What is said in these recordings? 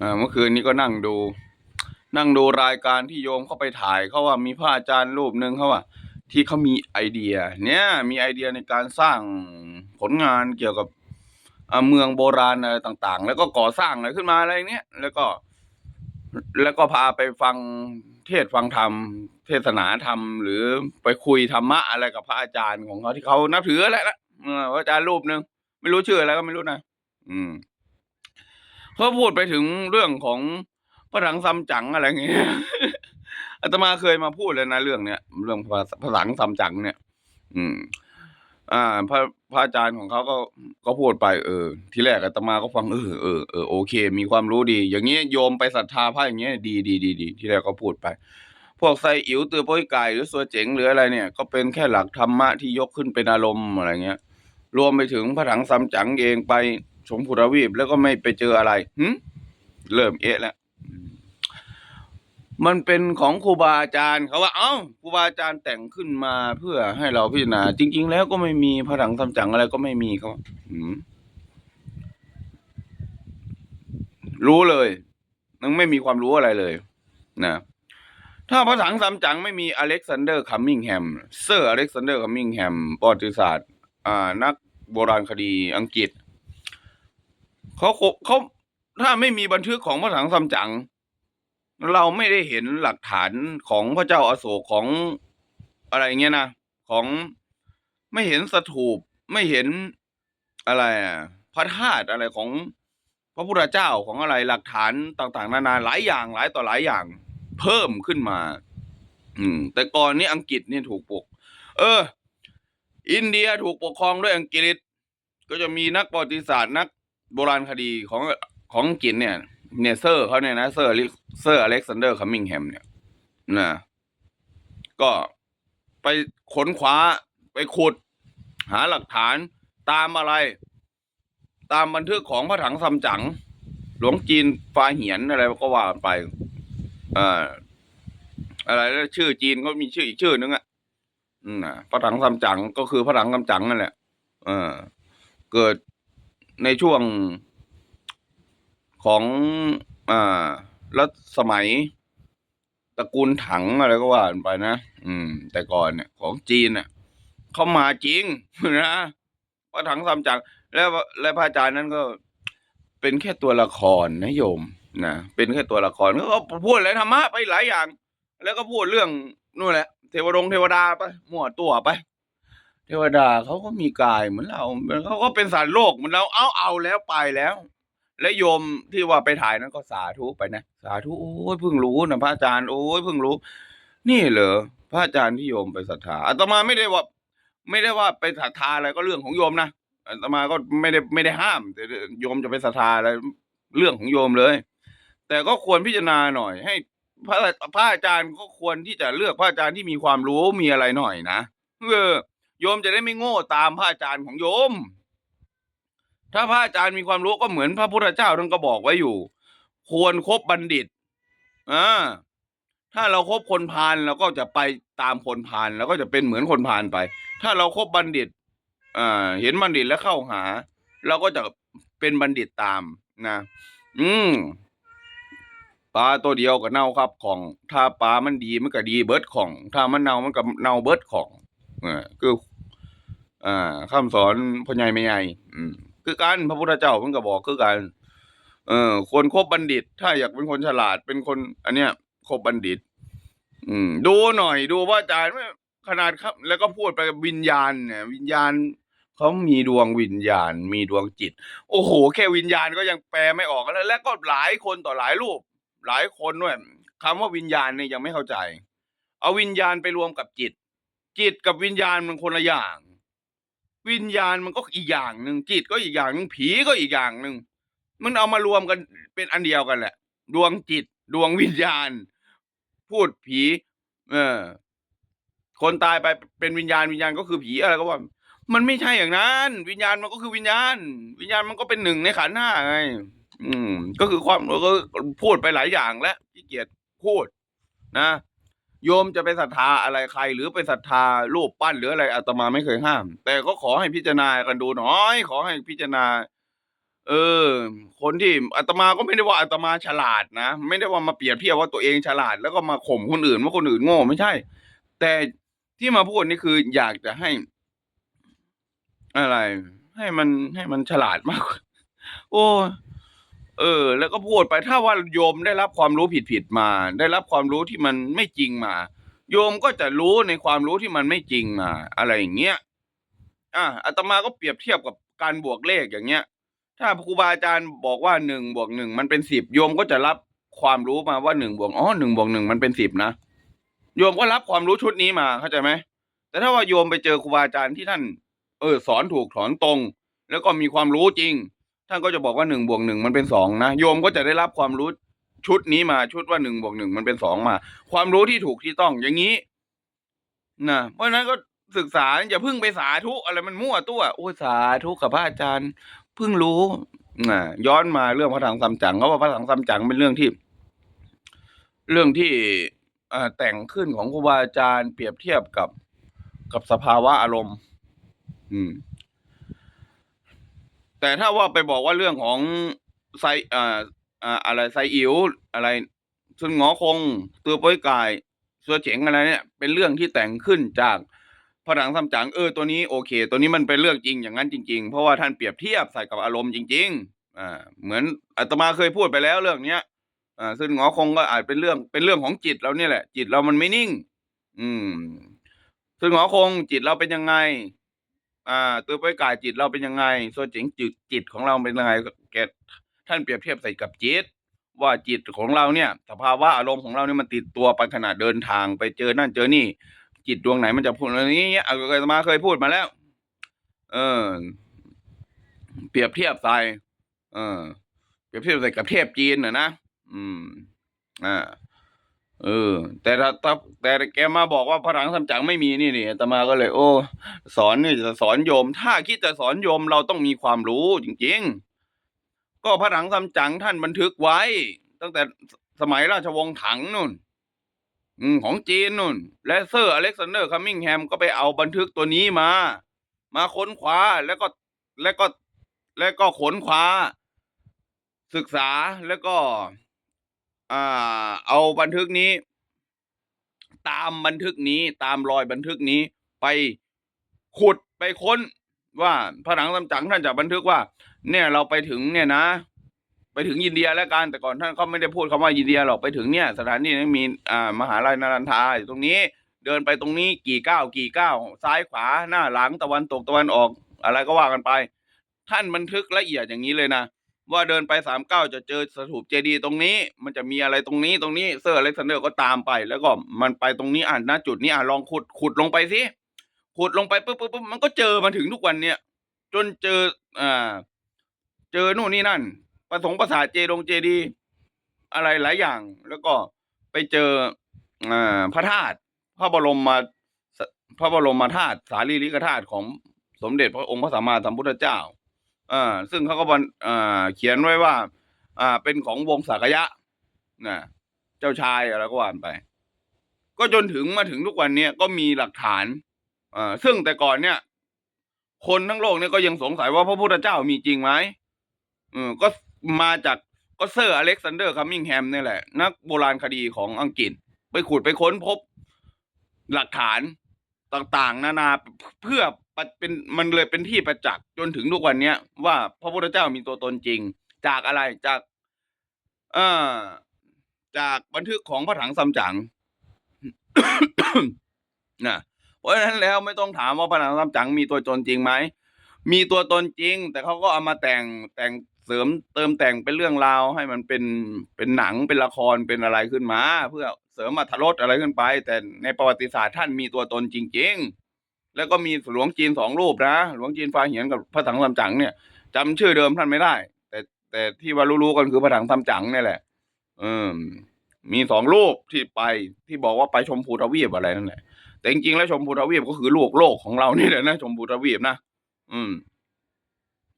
อ่าเมื่อคืนนี้ก็นั่งดู นั่งดูรายการที่โยมเข้าไปถ่ายเขาว่ามีพระอาจารย์รูปหนึ่งเขาว่า ที่เขามีไอเดีย เนี่ยมีไอเดียในการสร้างผลงานเกี่ยวกับเมืองโบราณอะไรต่าง ๆ แล้วก็ก่อสร้างอะไรขึ้นมาอะไรอย่างเนี้ยแล้วก็ แล้วก็พาไปฟังเทศฟังธรรม เทศนาธรรม หรือไปคุยธรรมะอะไรกับพระอาจารย์ของเขาที่เขานับถืออะไรนะพระอาจารย์รูปหนึ่งไม่รู้ชื่ออะไรก็ไม่รู้นะอืม เขาพูดไปถึงเรื่องของพระถังซัมจั๋งอะไรเงี้ยอาตมาเคยมาพูดเลยนะเรื่องเนี้ยเรื่องพระพระถังซัมจั๋งเนี่ย อืม อ่า พระพระอาจารย์ของเขาก็ก็พูดไปเออ ที่แรกอาตมาก็ฟังเออเออเออโอเค มีความรู้ดี อย่างเงี้ยโยมไปศรัทธาพระอย่างเงี้ยดีดีดีดีที่แรกก็พูดไปพวกไซอิ๋วตือโป้ยไก่หรือสัวเจ๋งหรืออะไรเนี่ย ก็เป็นแค่หลักธรรมะที่ยกขึ้นเป็นอารมณ์อะไรเงี้ย รวมไปถึงพระถังซัมจั๋งเองไป ชมพูทวีปแล้วก็ไม่ไปเจออะไรหึเริ่มเอะแล้วมันเป็นของครูบาอาจารย์เขาว่า เอ้าครูบาอาจารย์แต่งขึ้นมาเพื่อให้เราพิจารณา จริง ๆ แล้วก็ไม่มีพระถังซัมจังอะไรก็ไม่มีเขาว่าอืมรู้เลยนังไม่มีความรู้อะไรเลย นะถ้าพระถังซัมจังไม่มีอเล็กซานเดอร์คัมมิงแฮมเซอร์อเล็กซานเดอร์คัมมิงแฮมประวัติศาสตร์อ่านักโบราณคดีอังกฤษ เขาเขาถ้าไม่มีบันทึกของพระถังซัมจั๋งเราไม่ได้เห็นหลักฐานของพระเจ้าอาโศกของอะไรเงี้ยนะของไม่เห็นสถูปไม่เห็นอะไรพระธาตุอะไรของพระพุทธเจ้าของอะไรหลักฐานต่างๆ นานาหลายอย่างหลายต่อหลายอย่าง เพิ่มขึ้นมา อืม แต่ก่อนนี้อังกฤษเนี่ยถูกปก เออ อินเดียถูกปกครองด้วยอังกฤษ ก็จะมีนักประวัติศาสตร์นัก โบราณคดีของของอังกฤษเนี่ยเนี่ยเซอร์เขาเนี่ยนะเซอร์เซอร์อเล็กซานเดอร์คัมมิงแฮมเนี่ยนะก็ไปค้นคว้าไปขุด หาหลักฐานตามอะไร ตามบันทึกของพระถังซัมจั๋งหลวงจีนฟ้าเหียนอะไรก็ว่าไปอ่าอะไรแล้วชื่อจีนก็มีชื่ออีกชื่อนึงอะอืมนะพระถังซัมจั๋งก็คือพระถังซัมจั๋งนั่นแหละเออเกิด ในช่วงของอ่ารัชสมัยตระกูลถังอะไรก็ว่านไปนะ อืม แต่ก่อนเนี่ยของจีนเนี่ยเข้ามาจริงนะพระถังซัมจังแล้วและพระอาจารย์นั้นก็ เป็นแค่ตัวละครนะโยมนะเป็นแค่ตัวละครก็พูดอะไรธรรมะไปหลายอย่าง แล้วก็พูดเรื่องนู่นแหละ เทวดงเทวดาไปมั่วตัวไป เทวดาเขาก็มีกายเหมือนเราเขาก็เป็นสัตว์โลกเหมือนเราเอาเอาแล้วไปแล้ว และโยมที่ว่าไปถ่ายนั้นก็สาธุไปนะสาธุโอ้ยเพิ่งรู้นะพระอาจารย์โอ้ยเพิ่งรู้ นี่เหรอพระอาจารย์ที่โยมไปศรัทธาอาตมาไม่ได้ว่า ไม่ได้ว่าไปศรัทธาอะไรก็เรื่องของโยมนะอาตมาก็ไม่ได้ไม่ได้ห้ามแต่โยมจะไปศรัทธาอะไรเรื่องของโยมเลย แต่ก็ควรพิจารณาหน่อย ให้พระพระอาจารย์ก็ควรที่จะเลือกพระอาจารย์ที่มีความรู้มีอะไรหน่อยนะเออ โยมจะได้ไม่โง่ตามพระอาจารย์ของโยม ถ้าพระอาจารย์มีความรู้ก็เหมือนพระพุทธเจ้าท่านก็บอกไว้อยู่ ควรครบบัณฑิตอ่าถ้าเราครบคนพาลเราก็จะไปตามคนพาลเราก็จะเป็นเหมือนคนพาลไป ถ้าเราครบบัณฑิตอ่าเห็นบัณฑิตแล้วเข้าหา เราก็จะเป็นบัณฑิตตามนะ อืมปลาตัวเดียวก็เน่าครับของ ถ้าปลามันดีมันก็ดีเบิร์ดของ ถ้ามันเน่ามันก็เน่าเบิร์ดของ ออคืออ่าคำสอนพ่อใหญ่แม่ใหญ่อืมคือกันพระพุทธเจ้าเพิ่นก็บอกคือกันเออคนคบบัณฑิต ถ้าอยากเป็นคนฉลาดเป็นคน อันเนี้ยคบบัณฑิต อืม ดูหน่อยดูว่าอาจารย์ขนาดครับ แล้วก็พูดไปวิญญาณเนี่ย วิญญาณเขามีดวงวิญญาณ มีดวงจิต โอ้โห แค่วิญญาณก็ยังแปลไม่ออกแล้ว และก็หลายคนต่อหลายรูป หลายคนด้วยคำว่าวิญญาณเนี่ยยังไม่เข้าใจ เอาวิญญาณไปรวมกับจิต จิตกับวิญญาณมันคนละอย่าง วิญญาณมันก็อีกอย่างหนึ่งจิตก็อีกอย่างหนึ่งผีก็อีกอย่างหนึ่งมันเอามารวมกันเป็นอันเดียวกันแหละ ดวงจิต ดวงวิญญาณ พูดผี เออ คนตายไปเป็นวิญญาณวิญญาณก็คือผีอะไรก็ว่า มันไม่ใช่อย่างนั้น วิญญาณมันก็คือวิญญาณ วิญญาณมันก็เป็นหนึ่งในขันธ์ห้าไงอืม ก็คือความก็พูดไปหลายอย่างแล้วขี้เกียจพูดนะ โยมจะไปศรัทธาอะไรใคร หรือไปศรัทธารูปปั้นหรืออะไรอาตมาไม่เคยห้าม แต่ก็ขอให้พิจารณากันดูหน่อย ขอให้พิจารณา เออ คนที่อาตมาก็ไม่ได้ว่าอาตมาฉลาดนะไม่ได้ว่ามาเปรียบเทียบว่าตัวเองฉลาด แล้วก็มาข่มคนอื่นว่าคนอื่นโง่ไม่ใช่ แต่ที่มาพูดนี่คืออยากจะให้ อะไร ให้มันให้มันฉลาดมากกว่าโอ้ เออ แล้วก็พูดไปถ้าว่าโยมได้รับความรู้ผิดๆมา ได้รับความรู้ที่มันไม่จริงมา โยมก็จะรู้ในความรู้ที่มันไม่จริงมา อะไรอย่างเงี้ยอะอาตมาก็เปรียบเทียบกับการบวกเลขอย่างเงี้ย ถ้าครูบาอาจารย์บอกว่าหนึ่งบวกหนึ่งมันเป็นสิบโยมก็จะรับความรู้มาว่าหนึ่งบวกอ๋อหนึ่งบวกหนึ่งมันเป็นสิบนะโยมก็รับความรู้ชุดนี้มาเข้าใจไหมแต่ถ้าว่าโยมไปเจอครูบาอาจารย์ที่ท่าน เออ สอนถูกสอนตรง แล้วก็มีความรู้จริง ท่านก็จะบอกว่าหนึ่งบวกหนึ่งมันเป็นสองนะโยมก็จะได้รับความรู้ชุดนี้มาชุดว่าหนึ่งบวกหนึ่งมันเป็นสองมา ความรู้ที่ถูกที่ต้องอย่างนี้นะเพราะฉะนั้นก็ศึกษาอย่าพิ่งไปสาธุอะไรมันมั่วตัวโอ้สาธุกับพระอาจารย์เพิ่งรู้อ่าย้อนมาเรื่องพระถังซัมจั๋งเขาว่าพระถังซัมจั๋งเป็นเรื่องที่ เรื่องที่แต่งขึ้นของครูบาอาจารย์เปรียบเทียบกับกับสภาวะอารมณ์ อืม แต่ถ้าว่าไปบอกว่าเรื่องของไซอ่าอ่าอะไรไซอิ๋วอะไรซุนงอคงตัวป้อยกายเสือเจ๋งอะไรเนี่ยเป็นเรื่องที่แต่งขึ้นจากพระถังซัมจั๋งเออตัวนี้โอเค ตัวนี้มันเป็นเรื่องจริงอย่างนั้นจริง ๆ เพราะว่าท่านเปรียบเทียบใส่กับอารมณ์จริง ๆอ่าเหมือนอาตมาเคยพูดไปแล้วเรื่องเนี้ยอ่าซึ่งงอคงก็อาจเป็นเรื่องเป็นเรื่องของจิตเราเนี่ยแหละ จิตเรามันไม่นิ่ง อืมซึ่งหงอคงจิตเราเป็นยังไง อ่าตัวไปกายจิตเราเป็นยังไงส่วนจิงจิตจิตของเราเป็นยังไงแกท่านเปรียบเทียบใส่กับจิต ว่าจิตของเราเนี่ย สภาวะอารมณ์ของเราเนี่ยมันติดตัวไปขณะเดินทางไปเจอนั่นเจอนี่ จิตดวงไหนมันจะพูดอะไรอย่างเงี้ยเคยมาเคยพูดมาแล้ว เออ เปรียบเทียบใส่เออเปรียบเทียบใส่กับเทพจีนน่ะนะอืม อ่า เออ แต่ถ้าแต่แกมาบอกว่าพระถังซัมจังไม่มีนี่นี่ตมาก็เลย โอ้ สอนนี่จะสอนโยม ถ้าคิดจะสอนโยมเราต้องมีความรู้จริงๆ ก็พระถังซัมจังท่านบันทึกไว้ ตั้งแต่สมัยราชวงศ์ถังนู่นของจีนนู่น และเซอร์อเล็กซานเดอร์คัมมิงแฮมก็ไปเอาบันทึกตัวนี้มา มาค้นคว้าแล้วก็แล้วก็แล้วก็ขนคว้า ศึกษาแล้วก็ อ่า เอาบันทึกนี้ ตามบันทึกนี้ตามรอยบันทึกนี้ไปขุดไปค้นว่าพระหนังซัมจั๋งท่านจะบันทึกว่า เนี่ยเราไปถึงเนี่ยนะ ไปถึงอินเดียแล้วกันแต่ก่อนท่านเขาไม่ได้พูดคำว่าอินเดียหรอกไปถึงเนี่ยสถานที่นี้มีอ่ามหาลัยนารันทาอยู่ตรงนี้ เดินไปตรงนี้กี่ก้าวกี่ก้าวซ้ายขวาหน้าหลังตะวันตกตะวันออก อะไรก็ว่ากันไป ท่านบันทึกละเอียดอย่างนี้เลยนะ ว่าเดินไปสามเก้าจะเจอสถูปเจดีย์ตรงนี้ มันจะมีอะไรตรงนี้ตรงนี้เซอร์อเล็กซานเดอร์ก็ตามไป แล้วก็มันไปตรงนี้อ่านนะจุดนี้อ่านลองขุดขุดลงไปสิขุดลงไปปุ๊บปุ๊บปุ๊บมันก็เจอมาถึงทุกวันเนี่ยจนเจออ่าเจอนู่นนี่นั่น ประสงค์ประสาเจดงเจดีย์อะไรหลายอย่าง แล้วก็ไปเจออ่าพระธาตุพระบรมมาพระบรมมาธาตุสารีริกธาตุของสมเด็จพระองค์พระสัมมาสัมพุทธเจ้า อ่าซึ่งเขาก็บันอ่าเขียนไว้ว่า อ่า เป็นของวงศักยะนะเจ้าชายอะไรก็ว่านไป ก็จนถึงมาถึงทุกวันเนี้ยก็มีหลักฐานอ่าซึ่งแต่ก่อนเนี่ย คนทั้งโลกเนี่ยก็ยังสงสัยว่าพระพุทธเจ้ามีจริงไหมเออก็มาจากก็เซอร์อเล็กซานเดอร์คัมมิงแฮมนี่แหละ นักโบราณคดีของอังกฤษ ไปขุดไปค้นพบหลักฐาน ต่างๆ นานาเพื่อเป็นมันเลยเป็นที่ประจักษ์จนถึงทุกวันเนี้ย ว่าพระพุทธเจ้ามีตัวตนจริง จากอะไรจากเอ่อจากบันทึกของพระถังซัมจั๋งนะเพราะฉะนั้นแล้วไม่ต้องถามว่าพระถังซัมจั๋งมีตัวตนจริงไหมมีตัวตนจริง แต่เขาก็เอามาแต่งแต่งเสริมเติมแต่งเป็นเรื่องราวให้มันเป็นเป็นหนังเป็นละครเป็นอะไรขึ้นมา เพื่อ เสริมมาทรสอะไรขึ้นไป แต่ในประวัติศาสตร์ท่านมีตัวตนจริง ๆ แล้วก็มีหลวงจีนสองรูปนะ หลวงจีนฟ้าเหียนกับพระถังซัมจั๋งเนี่ยจำชื่อเดิมท่านไม่ได้ แต่แต่ที่ว่ารู้ๆกันคือพระถังซัมจั๋งเนี่ยแหละเออมีสองรูปที่ไปที่บอกว่าไปชมพูทวีปอะไรนั่นแหละแต่จริงๆแล้วชมพูทวีปก็คือโลกโลกของเรานี่แหละนะชมพูทวีปนะอืม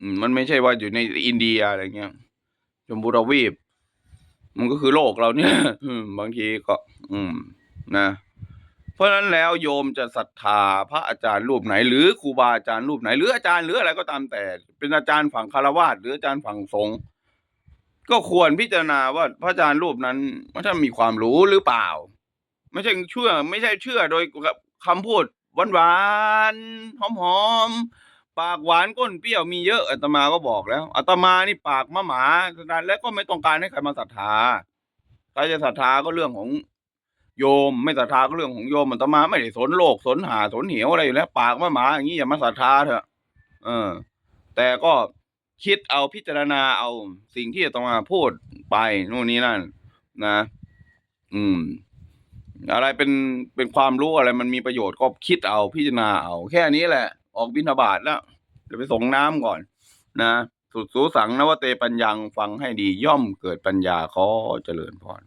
อืม มันไม่ใช่ว่าอยู่ในอินเดียอะไรเงี้ยชมพูทวีป มันก็คือโลกเราเนี่ยบางทีก็ อืม นะราะฉะนั้นแล้วโยมจะศรัทธาพระอาจารย์รูปไหน หรือครูบาอาจารย์รูปไหน หรืออาจารย์หรืออะไรก็ตามแต่ เป็นอาจารย์ฝั่งคารวาสหรืออาจารย์ฝั่งสงฆ์ก็ควรพิจารณาว่าพระอาจารย์รูปนั้นว่าท่านมีความรู้หรือเปล่า ไม่ใช่เชื่อ ไม่ใช่เชื่อโดยคำพูดหวานๆหอมๆ ปากหวานก้นเปรี้ยวมีเยอะอาตมาก็บอกแล้วอาตมานี่ปากมะหมาฉะนั้นแล้วก็ไม่ต้องการให้ใครมาศรัทธาใครจะศรัทธาก็เรื่องของโยมไม่ศรัทธาก็เรื่องของโยมอาตมาไม่ได้สนโลกสนหาสนเหวอะไรอยู่แล้ว ปากมะหมาอย่างนี้อย่ามาศรัทธาเถอะ เออ แต่ก็คิดเอาพิจารณาเอาสิ่งที่อาตมาพูดไปนู่นนี่นั่น นะ อืม อะไรเป็นเป็นความรู้อะไรมันมีประโยชน์ก็คิดเอาพิจารณาเอา แค่นี้แหละ ออกบิณฑบาตแล้วเดี๋ยวไปส่งน้ำก่อน นะสุดสูสังนวเตปัญญังฟังให้ดีย่อมเกิดปัญญาขอเจริญพร